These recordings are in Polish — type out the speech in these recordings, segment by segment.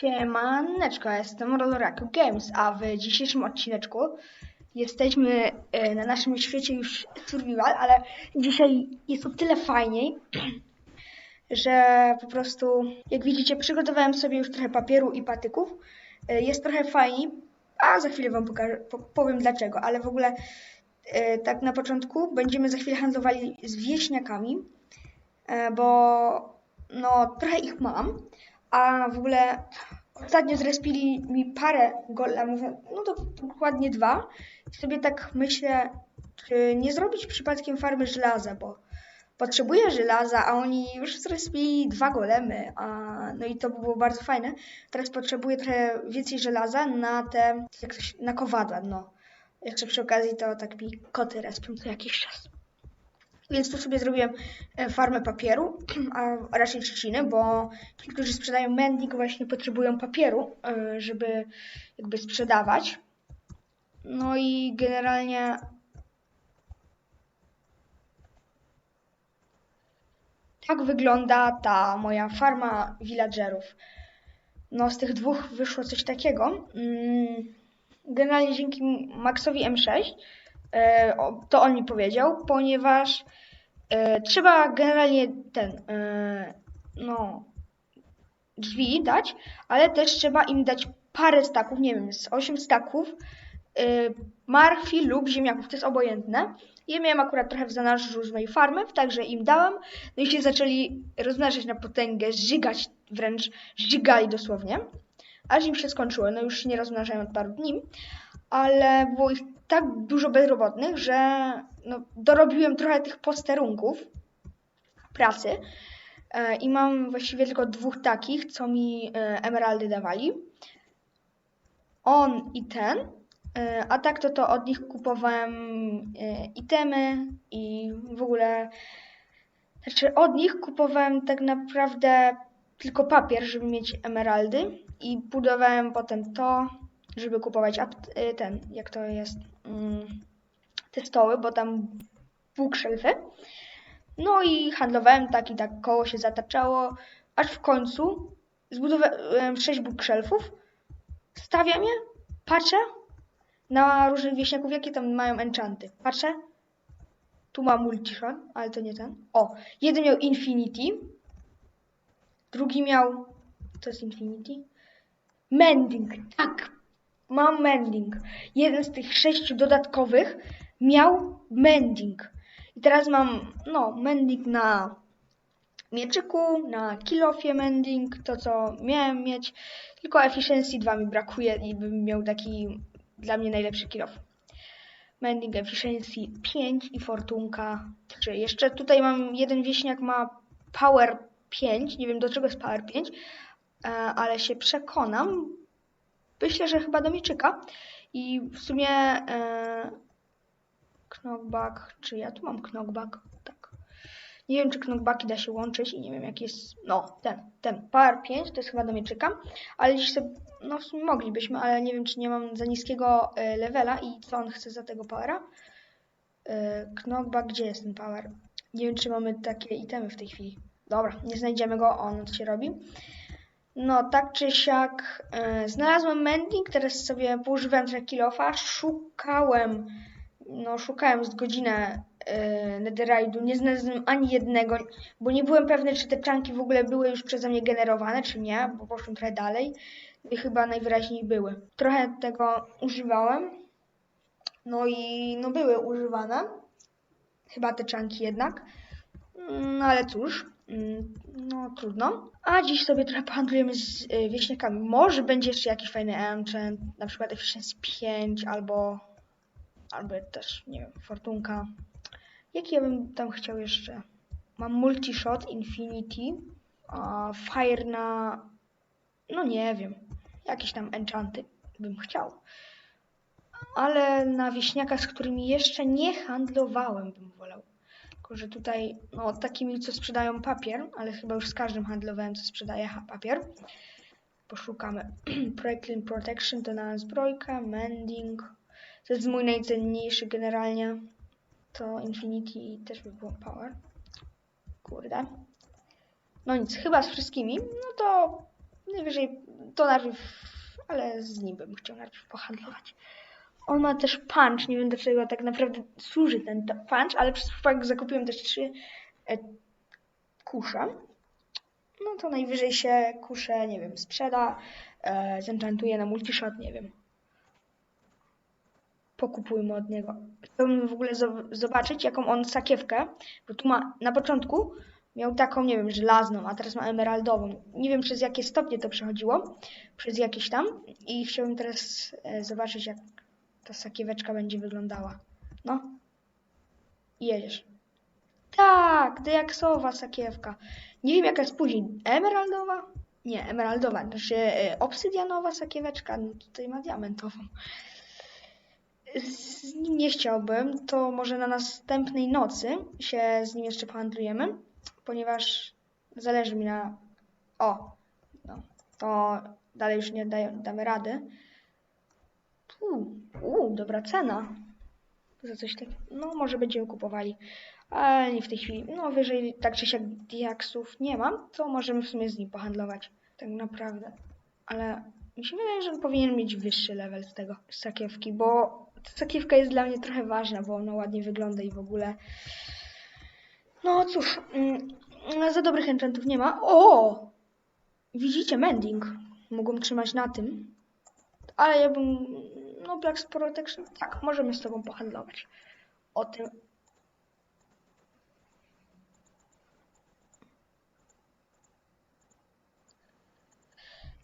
Siemaneczko, jestem Roloraku Games, a w dzisiejszym odcineczku jesteśmy e, na naszym świecie już survival, ale dzisiaj jest o tyle fajniej, że po prostu, jak widzicie, przygotowałem sobie już trochę papieru i patyków. E, Jest trochę fajniej, a za chwilę wam pokażę, po, powiem dlaczego, ale w ogóle e, tak na początku będziemy za chwilę handlowali z wieśniakami, bo no trochę ich mam, a w ogóle ostatnio zrespili mi parę golemów, no to dokładnie dwa. I sobie tak myślę, czy nie zrobić przypadkiem farmy żelaza, bo potrzebuję żelaza, a oni już zrespili dwa golemy, a, no i to by było bardzo fajne. Teraz potrzebuję trochę więcej żelaza na te, jak na kowadła, no. Jeszcze przy okazji to tak mi koty respią co jakiś czas. Więc tu sobie zrobiłem e, farmę papieru, a raczej trzciny, bo ci, którzy sprzedają mending właśnie potrzebują papieru, e, żeby jakby sprzedawać. No i generalnie tak wygląda ta moja farma villagerów. No z tych dwóch wyszło coś takiego. Mm, Generalnie dzięki Maxowi M6 e, o- to on mi powiedział, ponieważ e, trzeba generalnie ten, e, no, drzwi dać, ale też trzeba im dać parę staków, nie wiem, z 8 staków e, marchwi lub ziemniaków, to jest obojętne. Ja miałem akurat trochę w zanadrzu z mojej farmy, także im dałam, no i się zaczęli rozmnażać na potęgę, żygać wręcz, żygali dosłownie, aż im się skończyło, no już nie rozmnażają od paru dni, ale było ich tak dużo bezrobotnych, że no, dorobiłem trochę tych posterunków pracy e, i mam właściwie tylko dwóch takich, co mi e, emeraldy dawali. On i ten, e, a tak to to od nich kupowałem itemy i w ogóle znaczy od nich kupowałem tak naprawdę tylko papier, żeby mieć emeraldy i budowałem potem to, żeby kupować y, ten, jak to jest, mm, te stoły, bo tam bookshelfy. No i handlowałem tak i tak, koło się zataczało, aż w końcu zbudowałem sześć bookshelfów, stawiam je, patrzę na różnych wieśniaków, jakie tam mają enchanty. Patrzę, tu ma multishot, ale to nie ten. O, jeden miał infinity, drugi miał, to jest infinity, mending, tak, mam mending. Jeden z tych sześciu dodatkowych miał mending. I teraz mam, no, mending na mieczyku, na kilofie mending, to co miałem mieć. Tylko efficiency 2 mi brakuje i bym miał taki dla mnie najlepszy kilof. Mending efficiency 5 i fortunka 3. Jeszcze tutaj mam jeden wieśniak ma power 5, nie wiem do czego jest power 5, e, ale się przekonam. Myślę, że chyba do mieczyka. I w sumie e, knockback, czy ja tu mam knockback? Tak. Nie wiem, czy knockbacki da się łączyć i nie wiem, jaki jest. No, ten, ten. Power 5 to jest chyba do mieczyka, ale dziś sobie. No, w sumie moglibyśmy, ale nie wiem, czy nie mam za niskiego e, levela i co on chce za tego powera. E, knockback, gdzie jest ten power? Nie wiem, czy mamy takie itemy w tej chwili. Dobra, nie znajdziemy go, on się robi. No, tak czy siak, e, znalazłem mending, teraz sobie poużywałem trochę kilofa, szukałem, no szukałem z godzinę e, netherite'u, nie znalazłem ani jednego, bo nie byłem pewny, czy te czanki w ogóle były już przeze mnie generowane, czy nie, bo poszłem trochę dalej. I chyba najwyraźniej były. Trochę tego używałem, no i no były używane, chyba te czanki jednak, no ale cóż, no trudno. A dziś sobie trochę pohandlujemy z y, wieśniakami. Może będzie jeszcze jakiś fajny enchant, na przykład efficiency 5 albo, albo też, nie wiem, fortunka. Jaki ja bym tam chciał jeszcze? Mam multi-shot, infinity, a fire na, no nie wiem, jakieś tam enchanty bym chciał. Ale na wieśniaka, z którymi jeszcze nie handlowałem, bym wolał. Tylko, że tutaj, no, takimi, co sprzedają papier, ale chyba już z każdym handlowałem, co sprzedaje papier. Poszukamy. Project Clean Protection to na zbrojka, Mending. To jest mój najcenniejszy generalnie. To Infinity też by było Power. Kurde. No nic, chyba z wszystkimi. No to najwyżej to najpierw, ale z nim bym chciał najpierw pohandlować. On ma też punch, nie wiem do czego tak naprawdę służy ten punch, ale przez przypadek zakupiłem też trzy e, kusze. No to najwyżej się kusze, nie wiem, sprzeda, e, zenchantuje na multishot, nie wiem. Pokupujmy od niego. Chciałbym w ogóle zo- zobaczyć, jaką on sakiewkę, bo tu ma na początku miał taką, nie wiem, żelazną, a teraz ma emeraldową. Nie wiem przez jakie stopnie to przechodziło, przez jakieś tam i chciałbym teraz e, zobaczyć, jak ta sakieweczka będzie wyglądała. No. I jedziesz. Tak, diaksowa sakiewka. Nie wiem jaka jest później. Emeraldowa? Nie, emeraldowa. Znaczy e, obsydianowa sakieweczka. No tutaj ma diamentową. Z nim nie chciałbym, to może na następnej nocy się z nim jeszcze pohandlujemy, ponieważ zależy mi na... O, no, to dalej już nie damy rady. Uuu, uu, dobra cena. Za coś takiego. No, może będziemy kupowali. Ale nie w tej chwili. No, wyżej tak czy siak diaksów nie mam, to możemy w sumie z nim pohandlować. Tak naprawdę. Ale mi się wydaje, że on powinien mieć wyższy level z tego z sakiewki, bo sakiewka jest dla mnie trochę ważna, bo ona ładnie wygląda i w ogóle. No cóż, mm, za dobrych enchantów nie ma. O! Widzicie, mending. Mogłem trzymać na tym. Ale ja bym. No, Black Protection. Tak, możemy z tobą pohandlować. O tym.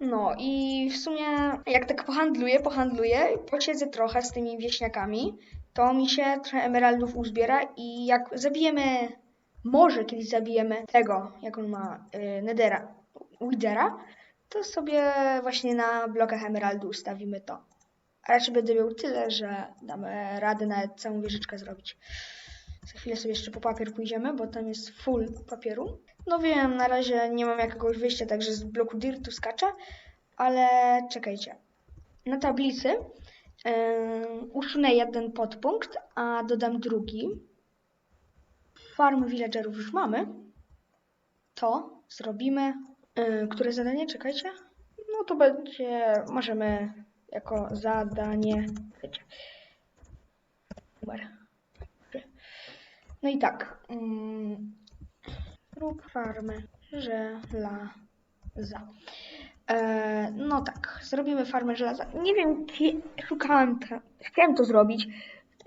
No i w sumie jak tak pohandluję, pohandluję, posiedzę trochę z tymi wieśniakami, to mi się trochę emeraldów uzbiera i jak zabijemy, może kiedyś zabijemy tego, jak on ma, y, Nedera, Widera, to sobie właśnie na blokach emeraldu ustawimy to. A raczej będę miał tyle, że damy radę nawet całą wieżyczkę zrobić. Za chwilę sobie jeszcze po papier pójdziemy, bo tam jest full papieru. No wiem, na razie nie mam jakiegoś wyjścia, także z bloku dirtu skaczę, ale czekajcie. Na tablicy yy, usunę jeden podpunkt, a dodam drugi. Farm villagerów już mamy. To zrobimy. Yy, które zadanie? Czekajcie. No to będzie, możemy jako zadanie. No i tak. Mm, Rób farmę żelaza. E, no tak, zrobimy farmę żelaza. Nie wiem, szukałem, chciałem to zrobić.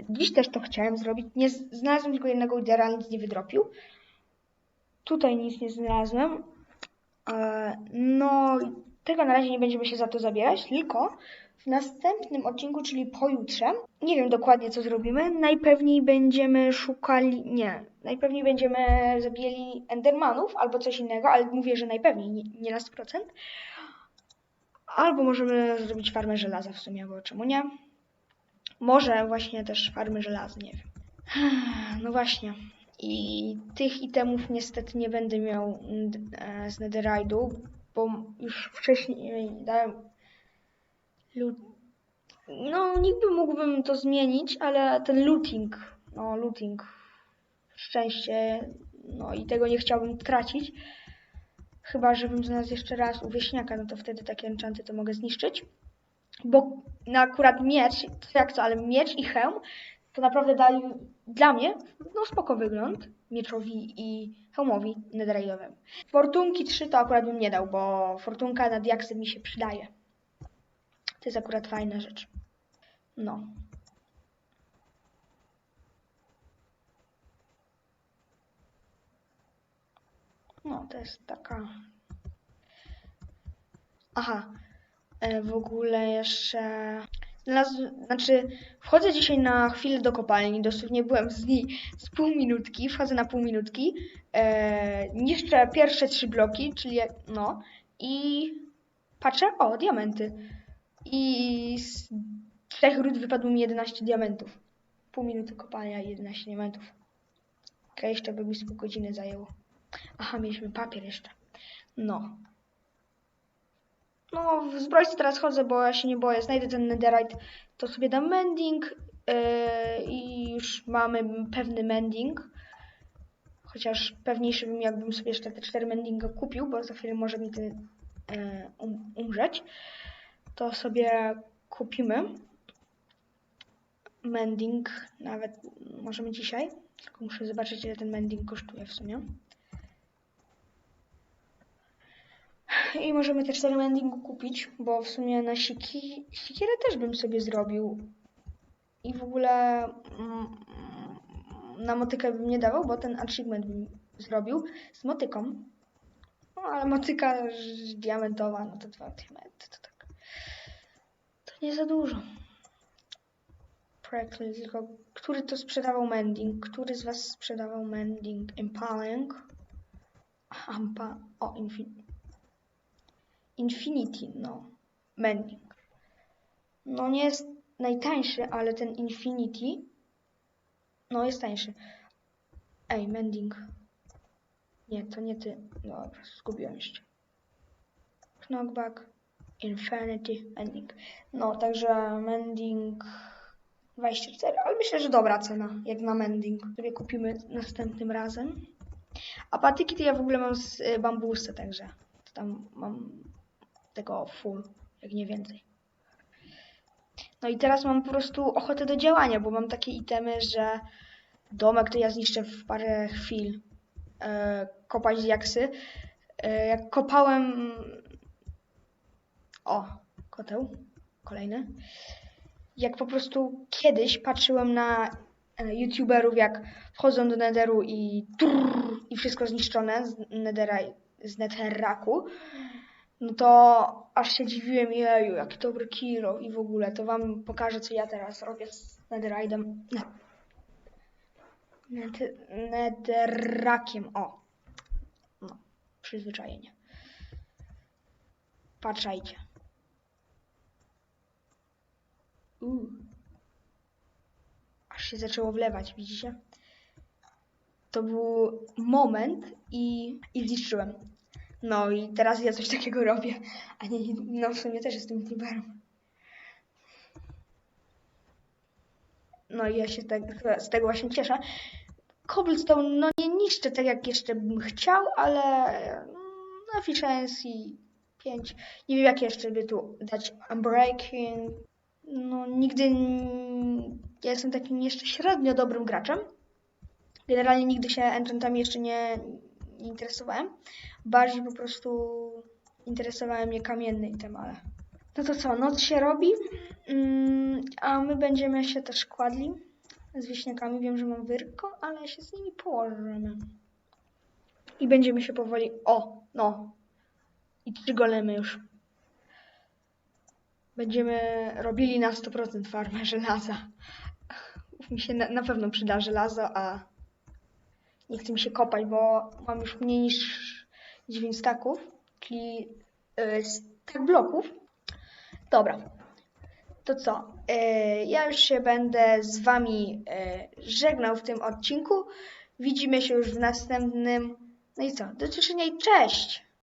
Dziś też to chciałem zrobić. Nie znalazłem tylko jednego lidera, nic nie wydropił. Tutaj nic nie znalazłem. E, no, tego na razie nie będziemy się za to zabierać, tylko w następnym odcinku, czyli pojutrze, nie wiem dokładnie co zrobimy. Najpewniej będziemy szukali. Nie, najpewniej będziemy zabijali Endermanów albo coś innego, ale mówię, że najpewniej, nie, nie na 100%. Albo możemy zrobić farmę żelaza w sumie, bo czemu nie? Może właśnie też farmy żelaza, nie wiem. No właśnie. I tych itemów niestety nie będę miał mm, e, z Netherite'u, bo już wcześniej dałem Lu- No, niby mógłbym to zmienić, ale ten looting, no looting, szczęście, no i tego nie chciałbym tracić. Chyba, żebym znalazł jeszcze raz u wieśniaka, no to wtedy takie enchanty to mogę zniszczyć. Bo na akurat miecz, to jak co, ale miecz i hełm to naprawdę dali dla mnie no spoko wygląd mieczowi i hełmowi netherite'owym. Fortunki 3 to akurat bym nie dał, bo fortunka na diaksy mi się przydaje. To jest akurat fajna rzecz. No. No, to jest taka. Aha. E, w ogóle jeszcze. Znalazł... Znaczy, wchodzę dzisiaj na chwilę do kopalni. Dosłownie byłem z niej z pół minutki. Wchodzę na pół minutki. E, niszczę pierwsze trzy bloki, czyli no. I patrzę, o, diamenty. I z trzech ród wypadło mi 11 diamentów. Pół minuty kopania i 11 diamentów. Okej, jeszcze by mi pół godziny zajęło. Aha, mieliśmy papier jeszcze. No. No, w zbrojce teraz chodzę, bo ja się nie boję. Znajdę ten netherite, to sobie dam mending yy, i już mamy pewny mending. Chociaż pewniejszy bym, jakbym sobie jeszcze te cztery mendinga kupił, bo za chwilę może mi ten e, um, umrzeć, to sobie kupimy mending, nawet możemy dzisiaj, tylko muszę zobaczyć ile ten mending kosztuje w sumie. I możemy te 4 mendingu kupić, bo w sumie na siki, sikierę też bym sobie zrobił. I w ogóle mm, na motykę bym nie dawał, bo ten achievement bym zrobił z motyką. No ale motyka diamentowa, no to dwa diamenty, to tak. Nie za dużo. Prickly, tylko który to sprzedawał mending? Który z was sprzedawał mending? Impaling? Ampa, o, infin Infinity, no. Mending. No nie jest najtańszy, ale ten Infinity, no jest tańszy. Ej, mending. Nie, to nie ty. Dobra, zgubiłem jeszcze. Knockback, Infinity, Mending. No, także Mending 24, ale myślę, że dobra cena, jak na Mending. Sobie kupimy następnym razem. A patyki to ja w ogóle mam z y, bambusa, także tam mam tego full, jak nie więcej. No i teraz mam po prostu ochotę do działania, bo mam takie itemy, że domek to ja zniszczę w parę chwil. E, kopać jaksy. E, jak kopałem... O, koteł. Kolejny. Jak po prostu kiedyś patrzyłem na e, youtuberów, jak wchodzą do netheru i trrr, i wszystko zniszczone z nethera, z netheraku, no to aż się dziwiłem, jeju, jaki dobry kilo i w ogóle, to wam pokażę, co ja teraz robię z netherite'em. Net- Netherrakiem, o. No, przyzwyczajenie. Patrzajcie. Uuu. Aż się zaczęło wlewać, widzicie? To był moment i, i zniszczyłem. No i teraz ja coś takiego robię. A nie, no w sumie też jestem youtuberem. No i ja się tak, z tego właśnie cieszę. Cobblestone, no nie niszczę tak jak jeszcze bym chciał, ale no efficiency 5. Nie wiem jak jeszcze by tu dać unbreaking. No nigdy ja jestem takim jeszcze średnio dobrym graczem. Generalnie nigdy się enchantami jeszcze nie, nie interesowałem. Bardziej po prostu interesowały mnie kamienny item, ale... No to co, noc się robi, mm, a my będziemy się też kładli z wieśniakami. Wiem, że mam wyrko, ale się z nimi położymy. I będziemy się powoli... O, no. I trzy golemy już. Będziemy robili na 100% farmę żelaza. Mi się na, na pewno przyda żelazo, a nie chce mi się kopać, bo mam już mniej niż 9 staków, czyli yy, stak bloków. Dobra, to co? Yy, ja już się będę z Wami yy, żegnał w tym odcinku. Widzimy się już w następnym. No i co? Do zobaczenia i cześć!